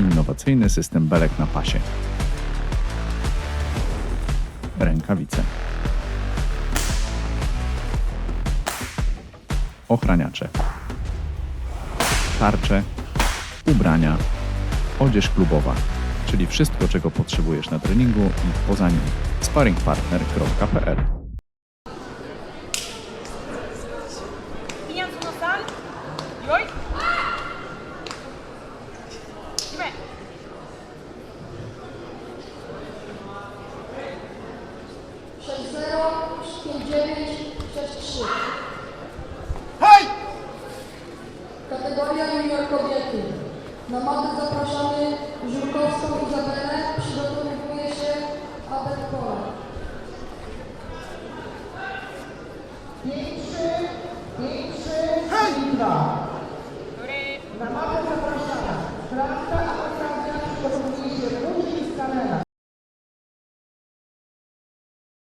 Innowacyjny system belek na pasie. Rękawice. Ochraniacze. Tarcze. Ubrania. Odzież klubowa, czyli wszystko, czego potrzebujesz na treningu i poza nim. sparringpartner.pl Pieniądze. Dime. sześć zero, pięć dziewięć, sześć trzy. Hej! Kategoria junior kobiety. Na matę zapraszamy Żurkowską Izabelę. Przygotowuje się Abel Kola. Hej! Indra! Dobry. Na mapę